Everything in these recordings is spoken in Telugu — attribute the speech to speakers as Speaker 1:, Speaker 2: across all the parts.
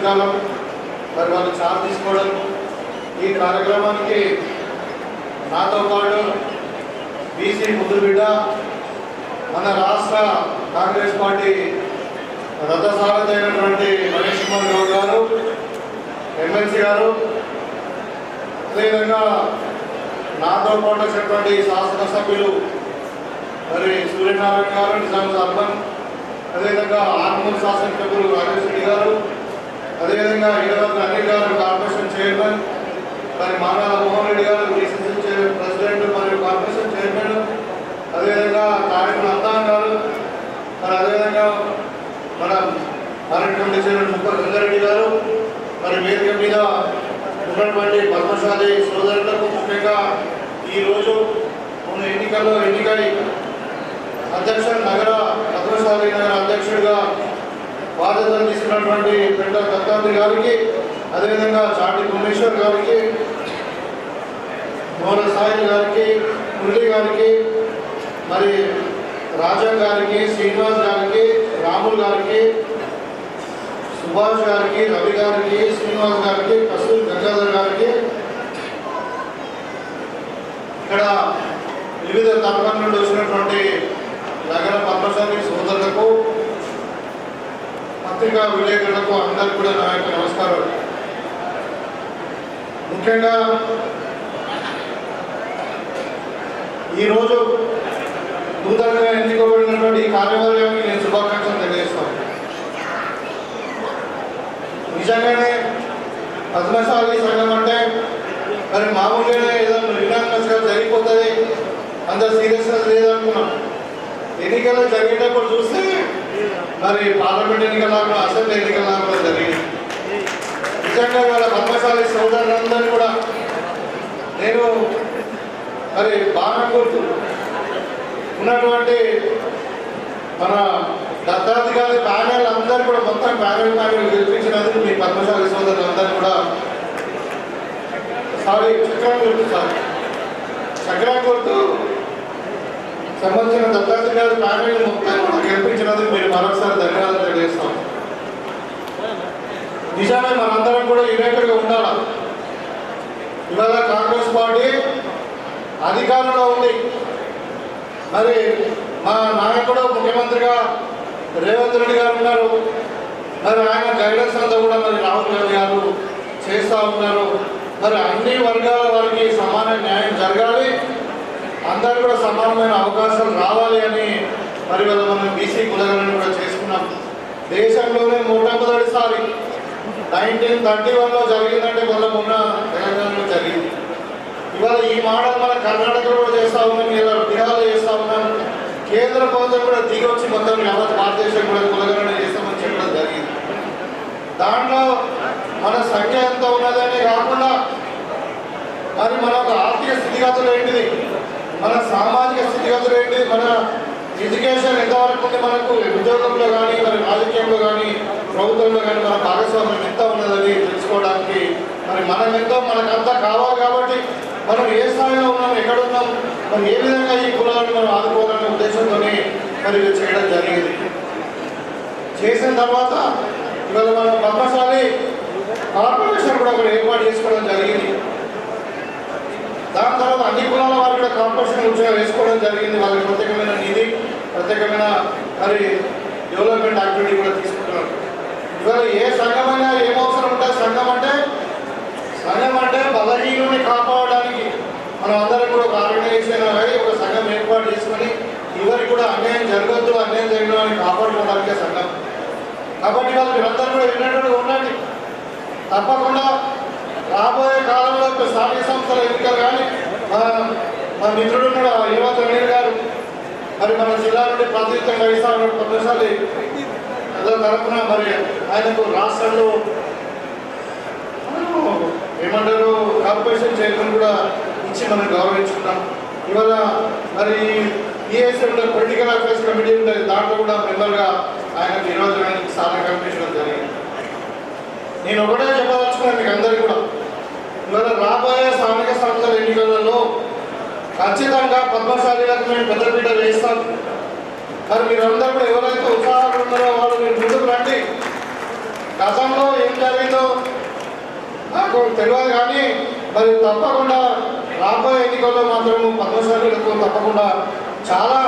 Speaker 1: అనిశ్చితకాలం మరి వాళ్ళు చార్జ్ తీసుకోవడం. ఈ కార్యక్రమానికి నాతో పాటు బీసీ ముద్దుబిడ్డ మన రాష్ట్ర కాంగ్రెస్ పార్టీ రథసారథి అయినటువంటి రమేష్ కుమార్ గౌడ్ గారు ఎమ్మెల్సీ గారు అదేవిధంగా నాతో పాటు వచ్చినటువంటి శాసనసభ్యులు మరి సూర్యనారాయణ గారు నిజాం అర్బన్ అదేవిధంగా ఆర్మూర్ శాసనసభ్యులు రాజేష్ రెడ్డి గారు అదేవిధంగా ఈడవద్ద అన్ని గారు కార్పొరేషన్ చైర్మన్ మరి మానాల మోహన్ రెడ్డి గారు డిసిసి ప్రెసిడెంట్ మరియు కార్పొరేషన్ చైర్మన్ అదేవిధంగా తారక నత్తాన్ గారు మరి అదేవిధంగా మన కార్యక్రమం చైర్మన్ ముప్ప గంగారెడ్డి గారు మరి వేదిక మీద ఉన్నటువంటి పద్మశాలి సోదరులకు ముఖ్యంగా ఈరోజు ఉన్న ఎన్నికల్లో ఎన్నికై అధ్యక్ష నగర పద్మశాలి నగర అధ్యక్షుడిగా బాధ్యతలు తీసుకున్నటువంటి పెద్ద దత్తాత్రి గారికి అదేవిధంగా చాటి భువనేశ్వర్ గారికి మోహన సాయి గారికి మురళి గారికి మరి రాజా గారికి శ్రీనివాస్ గారికి రాముల్ గారికి సుభాష్ గారికి రవి గారికి శ్రీనివాస్ గారికి కస్తూరి గంగాధర్ గారికి ఇక్కడ వివిధ తరగతుల నుండి వచ్చినటువంటి నగర పద్మశాలి సోదరులకు పత్రికా విలేకరులకు అందరికీ కూడా నా యొక్క నమస్కారం ముఖ్యంగా ఈరోజు నూతనంగా ఎన్నుకోబడినటువంటి ఈ కార్యవర్గానికి నేను శుభాకాంక్షలు తెలియజేస్తాను. నిజంగానే పద్మశాలి సంఘం అంటే మరి మామూలుగానే ఏదో రినామస్గా జరిగిపోతుంది. అంత సీరియస్గా లేదనుకున్నాం ఎన్నికలు జరిగేటప్పుడు చూస్తే మరి పార్లమెంట్ ఎన్నికల అసెంబ్లీ ఎన్నికల కూడా జరిగింది నిజంగా వాళ్ళ పద్మశాలి సోదరులందరూ కూడా నేను మరి బాగా కోరుతూ ఉన్నటువంటి మన దత్తాది గారి ప్యానెల్ అందరూ కూడా మొత్తం ప్యానెల్ ప్యానెల్ గెలిపించినందుకు మీ పద్మశాలి సోదరులందరూ కూడా సారీ చక్రం కోరుతూ సార్. చక్రం గుర్తు సంబంధించిన దత్తాత్రి గారి ఫ్యామిలీ మొత్తం గెలిపించినందుకు మీరు మరొకసారి ధన్యవాదాలు తెలియజేస్తాం. నిజమే మనందరం కూడా యునైటెడ్గా ఉండాలి? ఇవాళ కాంగ్రెస్ పార్టీ అధికారంలో ఉంది. మరి మా నాయకుడు ముఖ్యమంత్రిగా రేవంత్ రెడ్డి గారు ఉన్నారు. మరి ఆయన గైడెన్స్ అంతా కూడా మరి రాహుల్ గాంధీ గారు చేస్తూ ఉన్నారు. మరి అన్ని వర్గాల వారికి సమాన న్యాయం జరగాలి. అందరు కూడా సమానమైన అవకాశాలు రావాలి అని మరి వాళ్ళ మనం బీసీ కులగలను కూడా చేసుకున్నాం. దేశంలోనే మొట్టమొదటిసారి నైన్టీన్ థర్టీ వన్లో జరిగిందంటే మొన్న మొన్న తెలంగాణలో జరిగింది. ఇవాళ ఈ మోడల్ మన కర్ణాటకలో కూడా చేస్తా ఉన్నాం ఇలా బీహార్లో చేస్తా ఉన్నాం. కేంద్ర ప్రభుత్వం కూడా దిగి వచ్చి మొత్తం యావత్ భారతదేశం కూడా కులగణన చేస్తామని చెప్పడం జరిగింది. దాంట్లో మన సంఖ్య ఎంత ఉన్నదని కాకుండా మరి మన ఆర్థిక స్థితిగతులు ఏంటిది? మన సామాజిక స్థితిగతులు ఏంటి? మన ఎడ్యుకేషన్ ఎంతవరకు ఉంది మనకు? ఉద్యోగంలో కానీ మరి రాజకీయంలో కానీ ప్రభుత్వంలో కానీ మన భాగస్వామ్యం ఎంత ఉన్నదని తెలుసుకోవడానికి మరి మనం ఎంతో మనకంతా కావాలి కాబట్టి మనం ఏ స్థాయిలో ఉన్నాం ఎక్కడ ఉన్నాం మరి ఏ విధంగా ఈ కులాలను మనం ఆదుకోవాలనే ఉద్దేశంతోనే మరి చేయడం జరిగింది. చేసిన తర్వాత ఇవాళ మనం పద్మశాలి కార్పొరేషన్ కూడా ఒకటి ఏర్పాటు చేసుకోవడం జరిగింది. దాని తర్వాత అన్ని కులాల వారు కూడా కార్పొరేషన్ ఉద్యోగం వేసుకోవడం జరిగింది. వాళ్ళకి ప్రత్యేకమైన నిధి ప్రత్యేకమైన మరి డెవలప్మెంట్ యాక్టివిటీ కూడా తీసుకుంటున్నారు. ఇవాళ ఏ సంఘమైనా ఏం అవసరం ఉంటుంది సంఘం అంటే సంఘం అంటే బలహీనుని కాపాడడానికి మనం అందరం కూడా ఒక ఆర్గనైజేషన్ అయి ఒక సంఘం ఏర్పాటు చేసుకొని ఎవరికి కూడా అన్యాయం జరగద్దు అన్యాయం జరిగిన వారిని కాపాడుకోవడానికే సంఘం. కాబట్టి వాళ్ళు మీరందరూ కూడా విన్నట్టుగా ఉండండి. తప్పకుండా రాబోయే కాలంలో స్థానిక సంస్థల ఎన్నికలు కానీ మా మిత్రుడు కూడా యువత అనిల్ గారు మరి మన జిల్లా నుండి ప్రాతినిధ్యం వహిస్తా ప్రతిసారి ప్రదేశాలు తరఫున మరి ఆయనకు రాష్ట్రంలో ఏమంటారు కార్పొరేషన్ చైర్మన్ కూడా ఇచ్చి మనం గౌరవించుకున్నాం ఇవాళ మరి ఈఎస్ పొలిటికల్ అఫైర్స్ కమిటీ ఉంటుంది దాంట్లో కూడా మెంబర్గా ఆయనకు ఈరోజు ఆయనకి స్థానం కల్పించడం జరిగింది. నేను ఒకటే చెప్పదలుచుకున్నాను మీకు అందరికీ కూడా. ఇవాళ రాబోయే స్థానిక సంస్థల ఎన్నికలలో ఖచ్చితంగా పద్మశాలిలకు మేము పెద్దపీట వేస్తాం. మరి మీరందరూ కూడా ఎవరైతే ఉత్సాహాలు ఉన్నారో వాళ్ళు మీరు ముందుకు రండి. గతంలో ఏం జరిగిందో నాకు తెలియదు కానీ మరి తప్పకుండా రాబోయే ఎన్నికల్లో మాత్రం పద్మశాలీలకు తప్పకుండా చాలా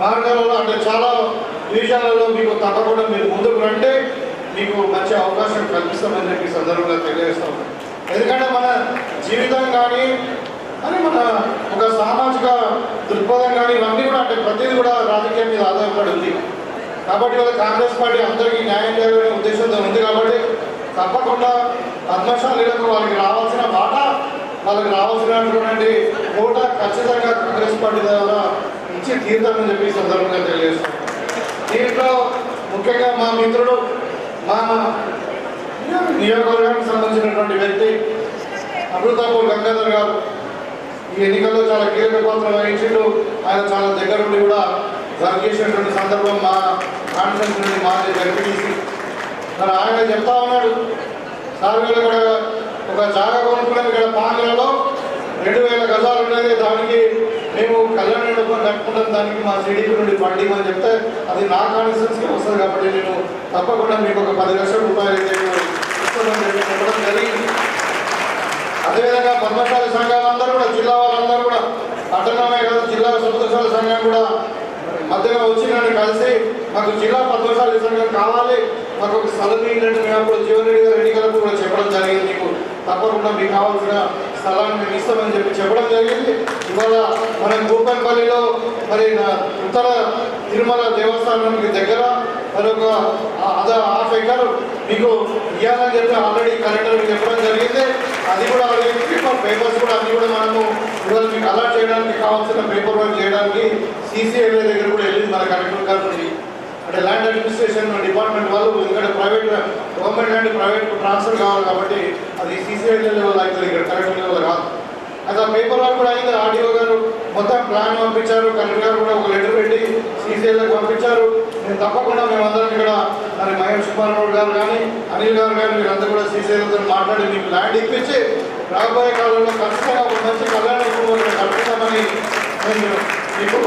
Speaker 1: మార్గాలలో అంటే చాలా డివిజన్లలో మీకు తప్పకుండా మీరు ముందుకు రండి. మీకు మంచి అవకాశం కల్పిస్తామని చెప్పి ఈ సందర్భంగా తెలియజేస్తాం. ఎందుకంటే మన జీవితం కానీ అని మన ఒక సామాజిక దృక్పథం కానీ ఇవన్నీ కూడా అంటే ప్రతిదీ కూడా రాజకీయం మీద ఆధారపడి ఉంది. కాబట్టి వాళ్ళ కాంగ్రెస్ పార్టీ అందరికీ న్యాయం చేయాలనే ఉద్దేశంతో ఉంది కాబట్టి తప్పకుండా పద్మశాలీలకు వాళ్ళకి రావాల్సిన మాట వాళ్ళకి రావాల్సినటువంటి ఓట ఖచ్చితంగా కాంగ్రెస్ పార్టీ ద్వారా ఇచ్చి తీర్థమని చెప్పి సందర్భంగా తెలియజేస్తాం దీంట్లో ముఖ్యంగా మా మిత్రుడు మా నియోజకవర్గానికి సంబంధించినటువంటి వ్యక్తి అమృతాపూర్ గంగాధర్ గారు ఈ ఎన్నికల్లో చాలా కీలక పాత్ర వహించిండు. ఆయన చాలా దగ్గర నుండి కూడా వర్క్ చేసినటువంటి సందర్భం మా కాన్ఫరెన్స్ నుండి మా జరిపేసి మరి ఆయన చెప్తా ఉన్నాడు సార్ వీళ్ళు ఒక జాగా కొనుక్కున్నారు ఇక్కడ పాంగ్లలో రెండు వేల గజాలు ఉండేది. దానికి మేము కళ్యాణ మండపం కట్టుకుంటాం. దానికి మా సిడిపి నుండి ఫండింగ్ అని చెప్తే అది నా కాన్ఫరెన్స్కి వస్తుంది కాబట్టి నేను తప్పకుండా మీకు ఒక పది లక్షలు రూపాయలు అయితే ఇస్తానని చెప్పి చెప్పడం జరిగింది అదేవిధంగా పద్మశాలి సంఘాలందరూ కూడా జిల్లా వాళ్ళందరూ కూడా అటనమే కాదు జిల్లా సముద్రశాల సంఘం కూడా మధ్యలో వచ్చి నన్ను కలిసి మాకు జిల్లా పద్మశాల సంఘం కావాలి మాకు ఒక స్థలం ఏంటంటే మేము అప్పుడు జీవన్ రెడ్డి గారు ఎన్నికలకు కూడా చెప్పడం జరిగింది మీకు. తప్పకుండా మీకు కావాల్సిన స్థలాన్ని మేము ఇస్తామని చెప్పి చెప్పడం జరిగింది. ఇవాళ మన కూపన్పల్లిలో మరి ఉత్తర తిరుమల దేవస్థానానికి దగ్గర మరి ఒక అద హాఫ్ ఎకర్ మీకు ఇవ్వాలని చెప్పి ఆల్రెడీ కలెక్టర్ చెప్పడం అది కూడా పేపర్ పేపర్స్ కూడా అన్ని కూడా మనము ఈరోజు మీకు అలర్ట్ చేయడానికి కావాల్సిన పేపర్ వర్క్ చేయడానికి సీసీఐఏ దగ్గర కూడా వెళ్ళింది మన కలెక్టర్ గారు అంటే ల్యాండ్ అడ్మినిస్ట్రేషన్ డిపార్ట్మెంట్ వాళ్ళు ఎందుకంటే private government land private transfer కావాలి కాబట్టి అది సీసీఐ లెవెల్ అవుతుంది ఇక్కడ కలెక్టర్ లెవెల్ కాదు. అసలు పేపర్ వర్క్ కూడా అయింది ఆర్డీఓ గారు మొత్తం ప్లాన్ పంపించారు కలెక్టర్ గారు కూడా ఒక లెటర్ పెట్టి సీసీఐలకు పంపించారు. నేను తప్పకుండా మేమందరం ఇక్కడ మరి మహేష్ కుమార్ రావు గారు కానీ అనిల్ గారు కానీ మీరందరూ కూడా సీసీఐలతో మాట్లాడి మీకు ల్యాండ్ ఇప్పించి రాబోయే కాలంలో ఖచ్చితంగా ఒక మంచి కళ్యాణ కుటుంబం నేను మీకు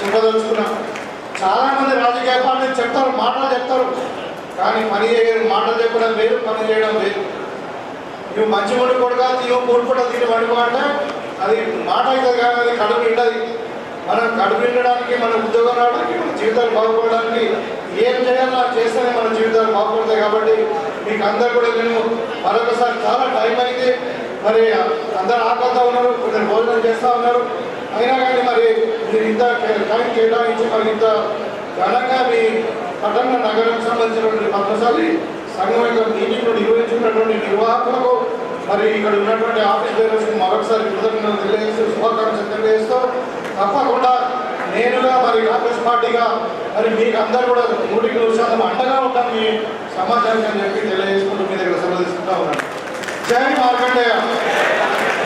Speaker 1: చెప్పదలుచుకున్నాను చాలామంది రాజకీయ పార్టీలు చెప్తారు మాటలు చెప్తారు కానీ పని చేయడం మాటలు చెప్పడం వేరు పని చేయడం వేరు నువ్వు మంచి వండు కొడుగా నువ్వు కోడిపూట తిని వండుకో అది మాట అవుతుంది కానీ అది కడుపు నిండది. మనం కడుపు నిండడానికి మన ఉద్యోగం రావడానికి మన జీవితాలు బాగుపడడానికి ఏం చేయాలో అది చేస్తేనే మన జీవితాలు బాగుపడతాయి కాబట్టి మీకు అందరు కూడా నేను మరొకసారి చాలా టైం అయింది. మరి అందరు ఆపద్దా ఉన్నారు కొందరు భోజనం చేస్తూ ఉన్నారు. అయినా కానీ మరి మీరు ఇంత టైం కేటాయించి మరి ఇంత ఘనంగా మీ పట్టణ నగరం సంబంధించినటువంటి పద్మశాలి సంఘం యొక్క మీటింగ్ను నిర్వహించినటువంటి నిర్వాహకులకు మరి ఇక్కడ ఉన్నటువంటి ఆఫీస్ బేరర్స్కి మరొకసారి కృతజ్ఞతలు తెలియజేస్తూ శుభాకాంక్షలు తెలియజేస్తూ తప్పకుండా నేనుగా మరి కాంగ్రెస్ పార్టీగా మరి మీకు అందరూ కూడా నూటికి నూరు శాతం అండగా ఉంటాను మీ సమాజానికి అని చెప్పి తెలియజేసుకుంటూ మీ దగ్గర సెలవు ఉన్నాను. జై మార్కండేయ